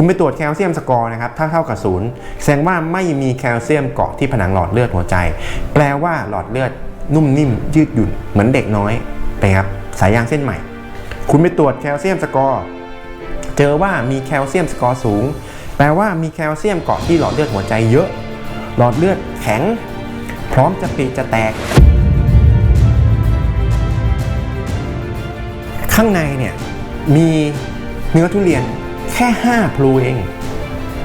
คุณไปตรวจแคลเซียมสกอร์นะครับถ้าเท่ากับศูนย์แสดงว่าไม่มีแคลเซียมเกาะที่ผนังหลอดเลือดหัวใจ แปลว่าหลอดเลือดนุ่มนิ่มยืดหยุ่นเหมือนเด็กน้อยไปครับสายยางเส้นใหม่ คุณไปตรวจแคลเซียมสกอร์เจอว่ามีแคลเซียมสกอร์สูง แปลว่ามีแคลเซียมเกาะที่หลอดเลือดหัวใจเยอะ หลอดเลือดแข็ง พร้อมจะปีจะแตก ข้างในเนี่ยมีเนื้อทุเรียน แค่ 5 พลูเอง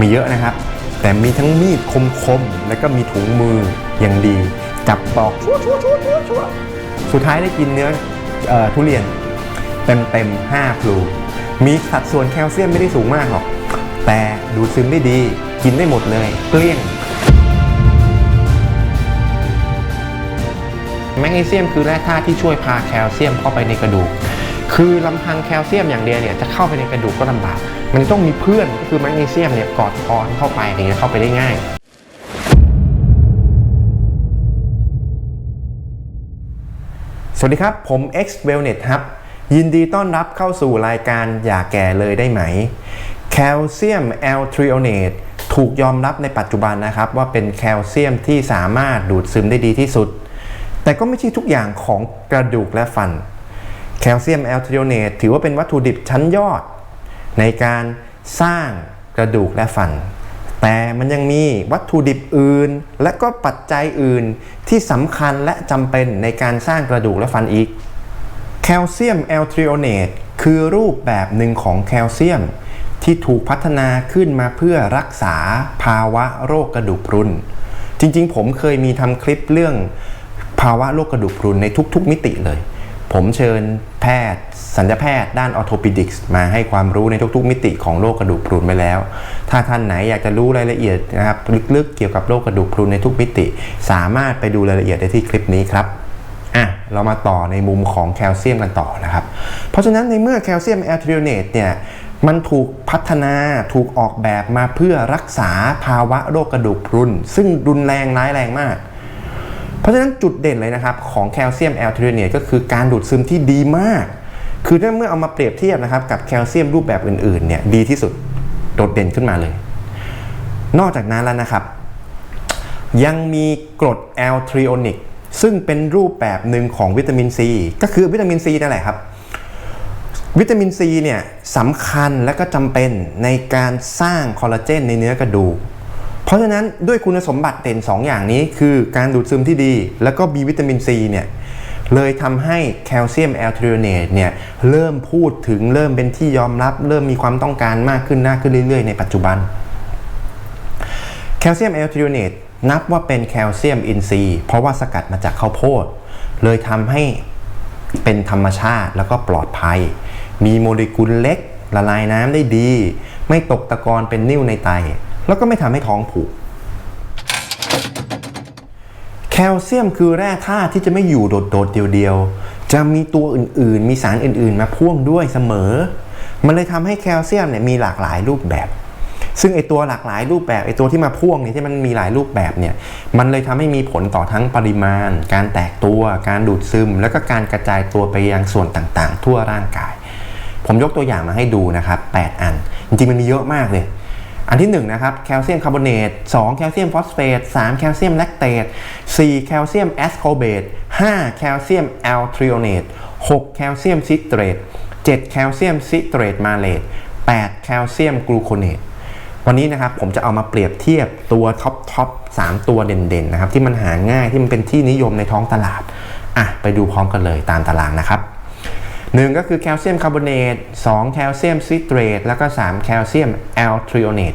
มีเยอะนะครับ แต่มีทั้งมีดคมๆ แล้วก็มีถุงมืออย่างดี จับปอกชัวชัวชัวชัวชัวสุดท้ายได้กินเนื้ออทุเรียนเต็มเต็มๆ5พลู มีสัดส่วนแคลเซียมไม่ได้สูงมากหรอก แต่ดูดซึมได้ดี กินได้หมดเลย เกลี้ยง แมกนีเซียมคือแร่ธาตุที่ช่วยพาแคลเซียมเข้าไปในกระดูก คือลำพังแคลเซียมอย่างเดียวเนี่ยจะเข้าไปในกระดูกก็ลำบาก มันต้องมีเพื่อนก็คือแมกนีเซียมเนี่ยกอดคอนเข้าไปถึงจะเข้าไปได้ง่ายสวัสดีครับ ผม X Wellness ครับ ยินดีต้อนรับเข้าสู่รายการอย่าแก่เลยได้ไหม แคลเซียมแอลทริโอเนตถูกยอมรับในปัจจุบันนะครับ ว่าเป็นแคลเซียมที่สามารถดูดซึมได้ดีที่สุด แต่ก็ไม่ใช่ทุกอย่างของกระดูกและฟัน แคลเซียมแอลทริโอเนตถือว่าเป็นวัตถุดิบชั้นยอด ในการสร้างกระดูกและฟัน แต่มันยังมีวัตถุดิบอื่น และก็ปัจจัยอื่นที่สำคัญและจำเป็นในการสร้างกระดูกและฟันอีก แคลเซียมแอลทริโอเนตคือรูปแบบหนึ่งของแคลเซียม ที่ถูกพัฒนาขึ้นมาเพื่อรักษาภาวะโรคกระดูกพรุน จริงๆ ผมเคยมีทำคลิปเรื่องภาวะโรคกระดูกพรุนในทุกๆ มิติเลย ผมเชิญแพทย์ สัญญาแพทย์ด้านออโทปิดิกส์มาให้ความรู้ในทุกๆ มิติของโรคกระดูกพรุนไปแล้ว ถ้าท่านไหนอยากจะรู้รายละเอียดนะครับลึกๆเกี่ยวกับโรคกระดูกพรุนในทุกมิติ สามารถไปดูรายละเอียดได้ที่คลิปนี้ครับอะเรามาต่อในมุมของแคลเซียมกันต่อนะครับ เพราะฉะนั้นในเมื่อแคลเซียมแอลทริโอเนตเนี่ยมันถูกพัฒนาถูกออกแบบมาเพื่อรักษาภาวะโรคกระดูกพรุน ซึ่งรุนแรงร้ายแรงมาก เพราะฉะนั้นจุดเด่นเลยนะครับ ของแคลเซียมแอลทริเนตก็คือการดูดซึมที่ดีมาก คือถ้าเมื่อเอามาเปรียบเทียบนะครับกับแคลเซียมรูปแบบอื่นๆเนี่ยดีที่สุดโดดเด่นขึ้นมาเลย นอกจากนั้นแล้วนะครับ ยังมีกรดแอลทริโอนิกซึ่งเป็นรูปแบบหนึ่งของวิตามินซีก็คือวิตามินซีนั่นแหละครับ วิตามินซีเนี่ยสำคัญและก็จำเป็นในการสร้างคอลลาเจนในเนื้อกระดูก เพราะฉะนั้นด้วยคุณสมบัติเด่น 2 อย่างนี้คือการดูดซึมที่ดี แล้วก็มีวิตามินซีเนี่ยเลยทำให้แคลเซียมแอลทริโอเนตเนี่ยเริ่มพูดถึงเริ่มเป็นที่ยอมรับ เริ่มมีความต้องการมากขึ้นมากขึ้นเรื่อย ๆ ในปัจจุบันแคลเซียมแอลทริโอเนตนับว่าเป็นแคลเซียมอินทรีย์เพราะว่าสกัดมาจากข้าวโพด เลยทำให้เป็นธรรมชาติแล้วก็ปลอดภัย มีโมเลกุลเล็กละลายน้ำได้ดี ไม่ตกตะกอนเป็นนิ่วในไต แล้วก็ไม่ทำให้ท้องผูก แคลเซียมคือแร่ธาตุที่จะไม่อยู่โดดๆเดียวๆ จะมีตัวอื่นๆ มีสารอื่นๆ มาพ่วงด้วยเสมอ มันเลยทำให้แคลเซียมเนี่ยมีหลากหลายรูปแบบ ซึ่งไอตัวหลากหลายรูปแบบไอตัวที่มาพ่วงเนี่ยที่มันมีหลายรูปแบบเนี่ย มันเลยทำให้มีผลต่อทั้งปริมาณ การแตกตัว การดูดซึม แล้วก็การกระจายตัวไปยังส่วนต่างๆ ทั่วร่างกายผมยกตัวอย่างมาให้ดูนะครับ 8 อัน จริงๆ มันมีเยอะมากเลย อันที่1นะครับแคลเซียมคาร์บอเนต2แคลเซียมฟอสเฟต3แคลเซียมแลคเตต4แคลเซียมแอสโคเบต5แคลเซียมแอลทริโอเนต6แคลเซียมซิตเรต7แคลเซียมซิตเรตมาเลต8แคลเซียมกลูโคเนตวันนี้นะครับผมจะเอามาเปรียบเทียบตัวท็อปท็อป3ตัวเด่นๆนะครับที่มันหาง่ายที่มันเป็นที่นิยมในท้องตลาดอะไปดูพร้อมกันเลยตามตารางนะครับ หนึ่งก็คือแคลเซียมคาร์บอเนต2แคลเซียมซิตรตแล้วก็3แคลเซียมแอลทริโอเนต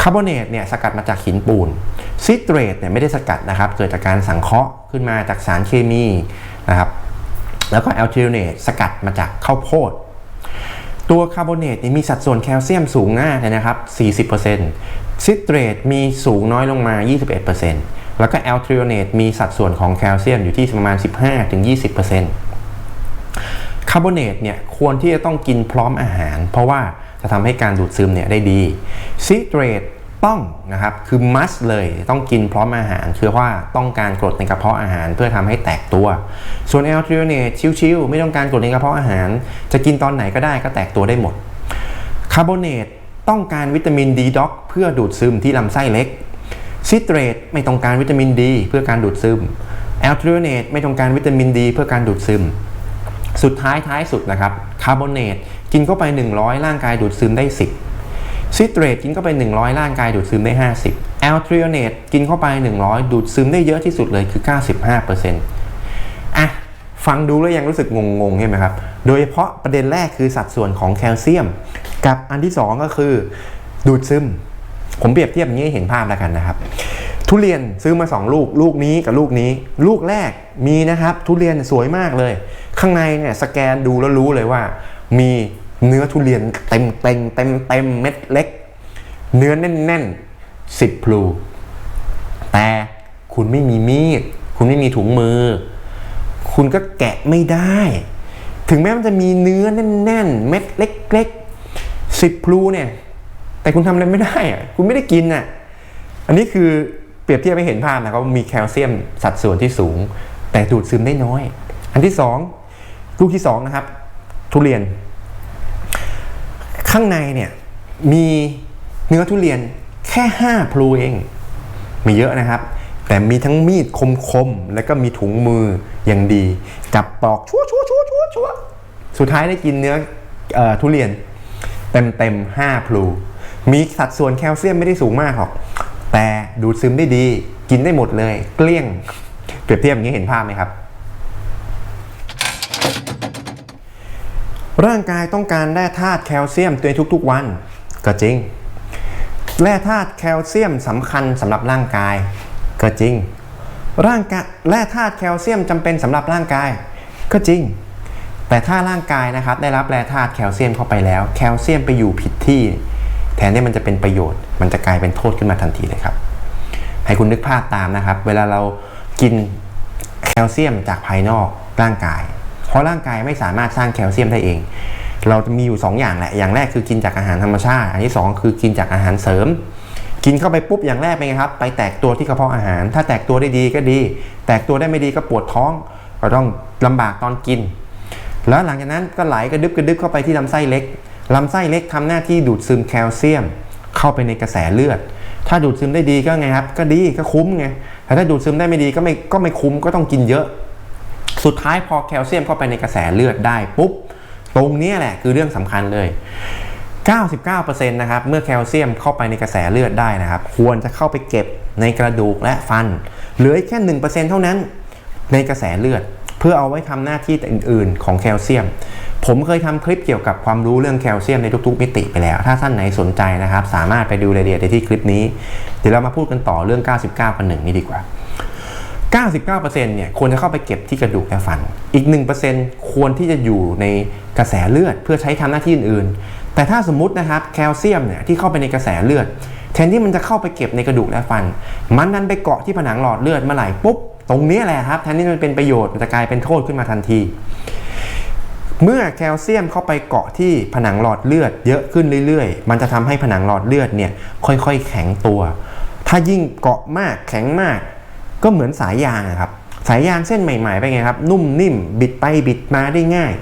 คาร์บอเนตเนี่ยสกัดมาจากหินปูนซิตรตเนี่ยไม่ได้สกัดนะครับ เกิดจากการสังเคราะห์ขึ้นมาจากสารเคมีนะครับ แล้วก็แอลทริโอเนตสกัดมาจากข้าวโพดตัวคาร์บอเนตมีสัดส่วนแคลเซียมสูงมากเลยนะครับ 40%ซิตรตมีสูงน้อยลงมา 21%แล้วก็แอลทริโอเนตมีสัดส่วนของแคลเซียมอยู่ที่ประมาณ 15-20% คาร์บอเนตเนี่ยควรที่จะต้องกินพร้อมอาหาร เพราะว่าจะทำให้การดูดซึมเนี่ยได้ดีซิตรตต้องนะครับคือ must เลยต้องกินพร้อมอาหาร คือว่าต้องการกรดในกระเพาะอาหารเพื่อทำให้แตกตัว ส่วนแอลทริโอเนตชิวๆไม่ต้องการกรดในกระเพาะอาหาร จะกินตอนไหนก็ได้ก็แตกตัวได้หมดคาร์บอเนตต้องการวิตามินดีด็อกเพื่อดูดซึมที่ลำไส้เล็กซิเตรตไม่ต้องการวิตามินดีเพื่อการดูดซึมแอลทริโอเนตไม่ต้องการวิตามินดีเพื่อการดูดซึม สุดท้ายท้ายสุดนะครับคาร์บอเนตกินเข้าไป 100 ร่างกายดูดซึมได้ 10ซิตรตกินเข้าไป 100 ร่างกายดูดซึมได้ 50แอลทริโอเนตกินเข้าไป 100 ดูดซึมได้เยอะที่สุดเลยคือ 95%อะฟังดูแล้วยังรู้สึกงงๆใช่ไหมครับ โดยเฉพาะประเด็นแรกคือสัดส่วนของแคลเซียม กับอันที่ 2 ก็คือ ดูดซึม ผมเปรียบเทียบอย่างนี้ให้เห็นภาพแล้วกันนะครับ ทุเรียนซื้อมา 2 ลูก ลูกนี้กับลูกนี้ ลูกแรกมีนะครับ ทุเรียนสวยมากเลย ข้างในเนี่ยสแกนดูแล้วรู้เลยว่า มีเนื้อทุเรียนเต็มเต็มเต็มเต็มเม็ดเล็ก เนื้อแน่นๆสิบพลูแต่คุณไม่มีมีด คุณไม่มีถุงมือ คุณก็แกะไม่ได้ ถึงแม้มันจะมีเนื้อแน่นๆ เม็ดเล็กๆสิบพลูเนี่ย แต่คุณทำอะไรไม่ได้อะคุณไม่ได้กินอะ อันนี้คือ เปรียบเทียบให้เห็นภาพนะครับว่ามีแคลเซียมสัดส่วนที่สูง แต่ดูดซึมได้น้อย อันที่สองลูกที่สองนะครับทุเรียน ข้างในเนี่ยมีเนื้อทุเรียนแค่5พลูเองไม่เยอะนะครับ แต่มีทั้งมีดคมๆแล้วก็มีถุงมืออย่างดี จับปอกชัวชัวชัวชัวชัวสุดท้ายได้กินเนื้ออทุเรียนเต็มเต็มๆ5พลู มีสัดส่วนแคลเซียมไม่ได้สูงมากหรอก แต่ดูดซึมได้ดี กินได้หมดเลย เกลี้ยง เปรียบเทียบอย่างนี้เห็นภาพไหมครับ ร่างกายต้องการแร่ธาตุแคลเซียมในทุกๆวัน ก็จริง แร่ธาตุแคลเซียมสำคัญสำหรับร่างกาย ก็จริง ร่างกายแร่ธาตุแคลเซียมจำเป็นสำหรับร่างกาย ก็จริงแต่ถ้าร่างกายนะครับได้รับแร่ธาตุแคลเซียมเข้าไปแล้ว แคลเซียมไปอยู่ผิดที่ แทนที่มันจะเป็นประโยชน์ มันจะกลายเป็นโทษขึ้นมาทันทีเลยครับ ให้คุณนึกภาพตามนะครับ เวลาเรากินแคลเซียมจากภายนอกร่างกาย เพราะร่างกายไม่สามารถสร้างแคลเซียมได้เอง เราจะมีอยู่ 2 อย่างแหละ อย่างแรกคือกินจากอาหารธรรมชาติ อันที่ 2 คือกินจากอาหารเสริม กินเข้าไปปุ๊บอย่างแรกเป็นไงครับ ไปแตกตัวที่กระเพาะอาหาร ถ้าแตกตัวได้ดีก็ดี แตกตัวได้ไม่ดีก็ปวดท้อง ก็ต้องลำบากตอนกิน แล้วหลังจากนั้นก็ไหลกระดึบกระดึบเข้าไปที่ลำไส้เล็ก ลำไส้เล็กทำหน้าที่ดูดซึมแคลเซียม เข้าไปในกระแสเลือด ถ้าดูดซึมได้ดีก็ไงครับ ก็ดีก็คุ้มไงแต่ถ้าดูดซึมได้ไม่ดีก็ไม่ก็ไม่คุ้มก็ต้องกินเยอะ สุดท้ายพอแคลเซียมเข้าไปในกระแสเลือดได้ปุ๊บตรงนี้แหละคือเรื่องสำคัญเลย 99%นะครับเมื่อแคลเซียมเข้าไปในกระแสเลือดได้นะครับ ควรจะเข้าไปเก็บในกระดูกและฟัน เหลือแค่ 1%เท่านั้นในกระแสเลือด เพื่อเอาไว้ทำหน้าที่อื่น ๆ ของแคลเซียม ผมเคยทำคลิปเกี่ยวกับความรู้เรื่องแคลเซียมในทุกๆ มิติไปแล้ว ถ้าท่านไหนสนใจนะครับ สามารถไปดูรายละเอียดได้ที่คลิปนี้ เดี๋ยวเรามาพูดกันต่อเรื่อง 99กันหนึ่งนี้ดีกว่า 99%เนี่ยควรจะเข้าไปเก็บที่กระดูกและฟัน อีก 1%ควรที่จะอยู่ในกระแสเลือดเพื่อใช้ทำหน้าที่อื่นๆ แต่ถ้าสมมตินะครับแคลเซียมเนี่ยที่เข้าไปในกระแสเลือดแทนที่มันจะเข้าไปเก็บในกระดูกและฟัน มันดันไปเกาะที่ผนังหลอดเลือดเมื่อไหร่ปุ๊บตรงนี้แหละครับแทนที่มันเป็นประโยชน์มันจะกลายเป็นโทษขึ้นมาทันที เมื่อแคลเซียมเข้าไปเกาะที่ผนังหลอดเลือดเยอะขึ้นเรื่อยๆ มันจะทำให้ผนังหลอดเลือดเนี่ยค่อยๆ แข็งตัว ถ้ายิ่งเกาะมากแข็งมาก ก็เหมือนสายยางครับ สายยางเส้นใหม่ๆไปไงครับ นุ่มนิ่ม บิดไปบิดมาได้ง่าย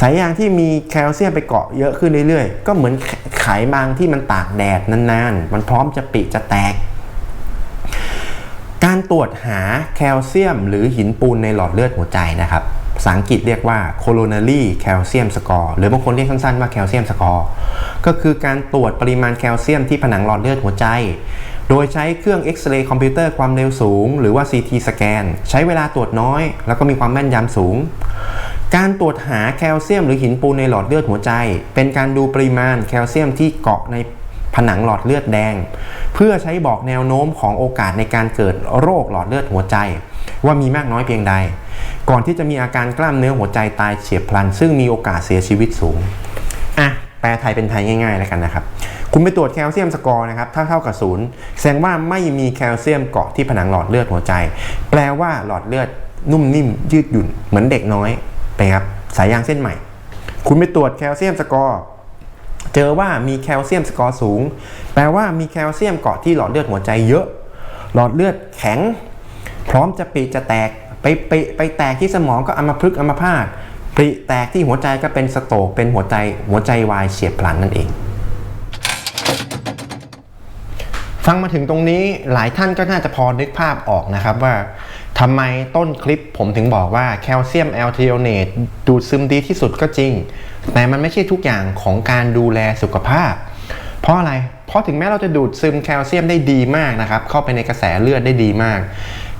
สายยางที่มีแคลเซียมไปเกาะเยอะขึ้นเรื่อยๆ ก็เหมือนไขบางที่มันตากแดดนานๆ มันพร้อมจะปิจะแตก การตรวจหาแคลเซียม หรือหินปูนในหลอดเลือดหัวใจนะครับ ภาษาอังกฤษเรียกว่า coronary calcium score หรือบางคนเรียกสั้นๆว่า calcium score ก็คือการตรวจปริมาณแคลเซียมที่ผนังหลอดเลือดหัวใจ โดยใช้เครื่องเอ็กซเรย์คอมพิวเตอร์ความเร็วสูง หรือว่า CT สแกนใช้เวลาตรวจน้อย แล้วก็มีความแม่นยำสูง การตรวจหาแคลเซียมหรือหินปูนในหลอดเลือดหัวใจ เป็นการดูปริมาณแคลเซียมที่เกาะในผนังหลอดเลือดแดง เพื่อใช้บอกแนวโน้มของโอกาสในการเกิดโรคหลอดเลือดหัวใจ ว่ามีมากน้อยเพียงใด ก่อนที่จะมีอาการกล้ามเนื้อหัวใจตายเฉียบพลัน ซึ่งมีโอกาสเสียชีวิตสูงอะแปลไทยเป็นไทยง่ายๆแล้วกันนะครับ คุณไปตรวจแคลเซียมสกอร์นะครับ ถ้าเท่ากับศูนย์แสดงว่าไม่มีแคลเซียมเกาะที่ผนังหลอดเลือดหัวใจ แปลว่าหลอดเลือดนุ่มนิ่มยืดหยุ่นเหมือนเด็กน้อยไปครับสายยางเส้นใหม่ คุณไปตรวจแคลเซียมสกอร์เจอว่ามีแคลเซียมสกอร์สูง แปลว่ามีแคลเซียมเกาะที่หลอดเลือดหัวใจเยอะ หลอดเลือดแข็ง พร้อมจะปีจะแตก ไปไปไปแตกที่สมองก็อัมพฤกษ์อัมพาตปริแตกที่หัวใจก็เป็นสโตกเป็นหัวใจหัวใจวายเฉียบพลันนั่นเอง ฟังมาถึงตรงนี้หลายท่านก็น่าจะพอนึกภาพออกนะครับว่าทำไมต้นคลิปผมถึงบอกว่าแคลเซียมแอลเทโอเนตดูดซึมดีที่สุดก็จริง แต่มันไม่ใช่ทุกอย่างของการดูแลสุขภาพ เพราะอะไร เพราะถึงแม้เราจะดูดซึมแคลเซียมได้ดีมากนะครับ เข้าไปในกระแสเลือดได้ดีมาก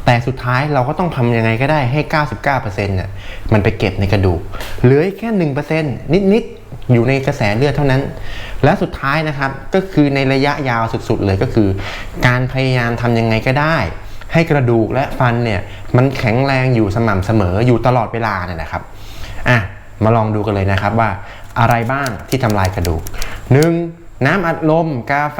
แต่สุดท้ายเราก็ต้องทำยังไงก็ได้ให้ 99%เนี่ยมันไปเก็บในกระดูกเหลือแค่ 1%นิด ๆ อยู่ในกระแสเลือดเท่านั้น และสุดท้ายนะครับก็คือในระยะยาวสุด ๆ เลยก็คือ การพยายามทำยังไงก็ได้ ให้กระดูกและฟันเนี่ยมันแข็งแรงอยู่สม่ำเสมออยู่ตลอดเวลาเนี่ยนะครับอะมาลองดูกันเลยนะครับว่าอะไรบ้างที่ทำลายกระดูก 1. น้ำอัดลม กาแฟ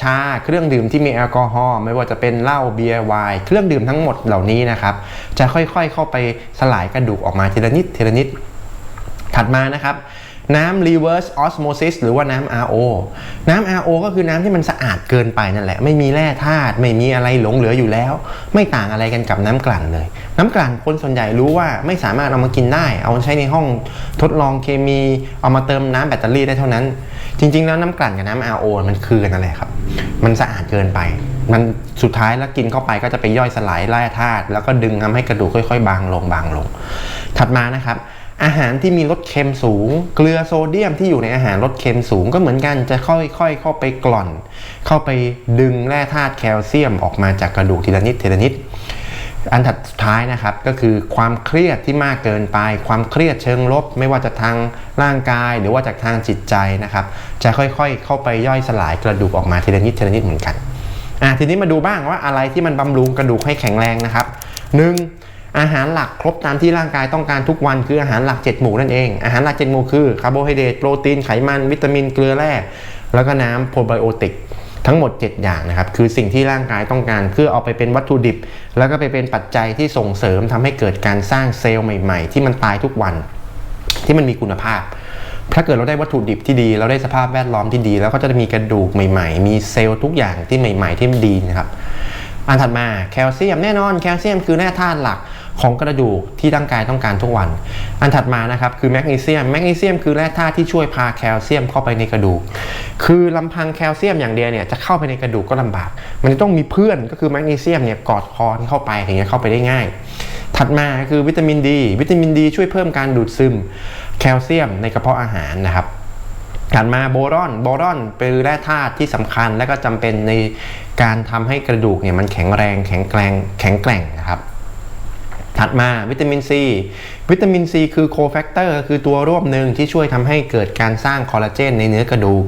ชา เครื่องดื่มที่มีแอลกอฮอล์ไม่ว่าจะเป็นเหล้าเบียร์ไวน์เครื่องดื่มทั้งหมดเหล่านี้นะครับ จะค่อยๆเข้าไปสลายกระดูกออกมาทีละนิดทีละนิด ถัดมานะครับ น้ำ reverse osmosis หรือว่าน้ำ RO น้ำ RO ก็คือน้ำที่มันสะอาดเกินไปนั่นแหละ ไม่มีแร่ธาตุไม่มีอะไรหลงเหลืออยู่แล้ว ไม่ต่างอะไรกันกับน้ำกลั่นเลย น้ำกลั่นคนส่วนใหญ่รู้ว่าไม่สามารถเอามากินได้ เอามาใช้ในห้องทดลองเคมี เอามาเติมน้ำแบตเตอรี่ได้เท่านั้น จริง ๆ แล้วน้ำกลั่นกับน้ำ RO มันคือกันอะไรครับ มันสะอาดเกินไป มันสุดท้ายแล้วกินเข้าไปก็จะไปย่อยสลายแร่ธาตุแล้วก็ดึงทำให้กระดูกค่อย ๆ บางลงบางลง ถัดมานะครับ อาหารที่มีรสเค็มสูง เกลือโซเดียมที่อยู่ในอาหารรสเค็มสูงก็เหมือนกันจะค่อยๆ เข้าไปกล่อน เข้าไปดึงแร่ธาตุแคลเซียมออกมาจากกระดูกทีละนิดทีละนิดอันถัดสุดท้ายนะครับก็คือความเครียดที่มากเกินไป ความเครียดเชิงลบ ไม่ว่าจะทางร่างกาย หรือว่าจากทางจิตใจนะครับ จะค่อยๆ เข้าไปย่อยสลายกระดูกออกมาทีละนิดทีละนิดเหมือนกันอะทีนี้มาดูบ้างว่าอะไรที่มันบำรุงกระดูกให้แข็งแรงนะครับ 1. อาหารหลักครบตามที่ร่างกายต้องการทุกวันคืออาหารหลัก 7 หมู่นั่นเอง อาหารหลัก 7 หมู่คือคาร์โบไฮเดรตโปรตีนไขมันวิตามินเกลือแร่แล้วก็น้ำโปรไบโอติกทั้งหมด 7 อย่างนะครับ คือสิ่งที่ร่างกายต้องการเพื่อเอาไปเป็นวัตถุดิบ แล้วก็ไปเป็นปัจจัยที่ส่งเสริมทำให้เกิดการสร้างเซลล์ใหม่ๆ ที่มันตายทุกวัน ที่มันมีคุณภาพ ถ้าเกิดเราได้วัตถุดิบที่ดี เราได้สภาพแวดล้อมที่ดี แล้วก็จะมีกระดูกใหม่ๆ มีเซลล์ทุกอย่างที่ใหม่ ๆ ที่มันดีนะครับ อันถัดมาแคลเซียมแน่นอนแคลเซียมคือแร่ธาตุหลัก ของกระดูกที่ร่างกายต้องการทุกวัน อันถัดมานะครับคือแมกนีเซียม แมกนีเซียมคือแร่ธาตุที่ช่วยพาแคลเซียมเข้าไปในกระดูก คือลำพังแคลเซียมอย่างเดียวเนี่ยจะเข้าไปในกระดูกก็ลำบาก มันจะต้องมีเพื่อนก็คือแมกนีเซียมเนี่ยกอดคอเข้าไปถึงจะเข้าไปได้ง่าย ถัดมาคือวิตามินดี วิตามินดีช่วยเพิ่มการดูดซึมแคลเซียมในกระเพาะอาหารนะครับถัดมาโบรอนโบรอนเป็นแร่ธาตุที่สำคัญและก็จำเป็นในการทำให้กระดูกเนี่ยมันแข็งแรงแข็งแกร่งแข็งแกร่ง ถัดมาวิตามินซีวิตามินซีคือโคแฟกเตอร์คือตัวร่วมหนึ่งที่ช่วยทำให้เกิดการสร้างคอลลาเจนในเนื้อกระดูก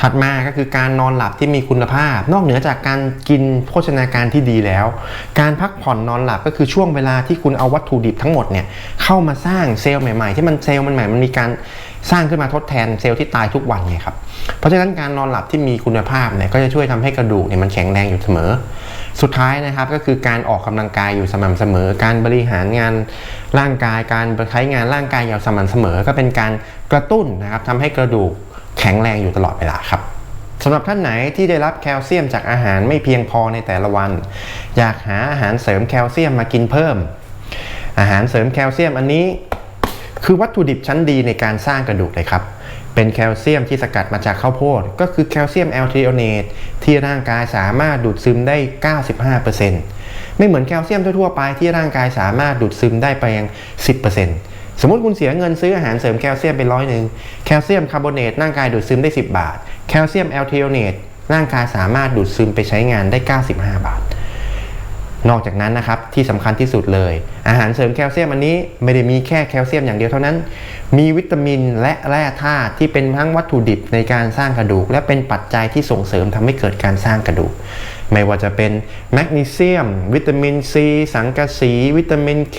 ถัดมาก็คือการนอนหลับที่มีคุณภาพ นอกเหนือจากการกินโภชนาการที่ดีแล้ว การพักผ่อนนอนหลับก็คือช่วงเวลาที่คุณเอาวัตถุดิบทั้งหมดเนี่ยเข้ามาสร้างเซลล์ใหม่ๆ ที่มันเซลล์มันใหม่มันมีการ สร้างขึ้นมาทดแทนเซลล์ที่ตายทุกวันไงครับ เพราะฉะนั้นการนอนหลับที่มีคุณภาพเนี่ยก็จะช่วยทำให้กระดูกเนี่ยมันแข็งแรงอยู่เสมอ สุดท้ายนะครับก็คือการออกกำลังกายอยู่สม่ำเสมอ การบริหารงานร่างกาย การใช้งานร่างกายอย่างสม่ำเสมอ ก็เป็นการกระตุ้นนะครับทำให้กระดูกแข็งแรงอยู่ตลอดเวลาครับสำหรับท่านไหนที่ได้รับแคลเซียมจากอาหารไม่เพียงพอในแต่ละวัน อยากหาอาหารเสริมแคลเซียมมากินเพิ่ม อาหารเสริมแคลเซียมอันนี้ คือวัตถุดิบชั้นดีในการสร้างกระดูกเลยครับ เป็นแคลเซียมที่สกัดมาจากข้าวโพด ก็คือแคลเซียมแอลทริโอเนตที่ร่างกายสามารถดูดซึมได้ 95%ไม่เหมือนแคลเซียมทั่วๆไปที่ร่างกายสามารถดูดซึมได้ไปยัง 10%สมมติคุณเสียเงินซื้ออาหารเสริมแคลเซียมเป็นร้อยหนึ่งแคลเซียมคาร์บอเนตร่างกายดูดซึมได้ 10 บาท แคลเซียมแอลทริโอเนตร่างกายสามารถดูดซึมไปใช้งานได้ 95 บาท นอกจากนั้นนะครับที่สำคัญที่สุดเลย อาหารเสริมแคลเซียมอันนี้ไม่ได้มีแค่แคลเซียมอย่างเดียวเท่านั้น มีวิตามินและแร่ธาตุที่เป็นทั้งวัตถุดิบในการสร้างกระดูก และเป็นปัจจัยที่ส่งเสริมทำให้เกิดการสร้างกระดูก ไม่ว่าจะเป็นแมกนีเซียม วิตามินซีสังกะสี วิตามินเค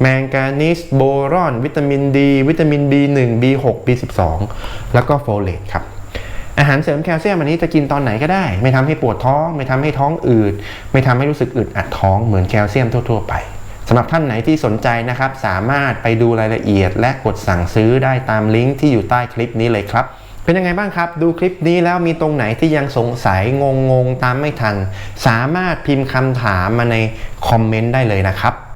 แมงกานีสโบรอน วิตามินดี วิตามิน B1 B6 B12 แล้วก็โฟเลตครับ อาหารเสริมแคลเซียมอันนี้จะกินตอนไหนก็ได้ ไม่ทำให้ปวดท้อง ไม่ทำให้ท้องอืดไม่ทำให้รู้สึกอึดอัดท้องเหมือนแคลเซียมทั่ว ๆ ไปสำหรับท่านไหนที่สนใจนะครับ สามารถไปดูรายละเอียด และกดสั่งซื้อได้ตามลิงก์ที่อยู่ใต้คลิปนี้เลยครับเป็นยังไงบ้างครับ ดูคลิปนี้แล้วมีตรงไหนที่ยังสงสัยงงงๆตามไม่ทัน สามารถพิมพ์คำถามมาในคอมเมนต์ได้เลยนะครับ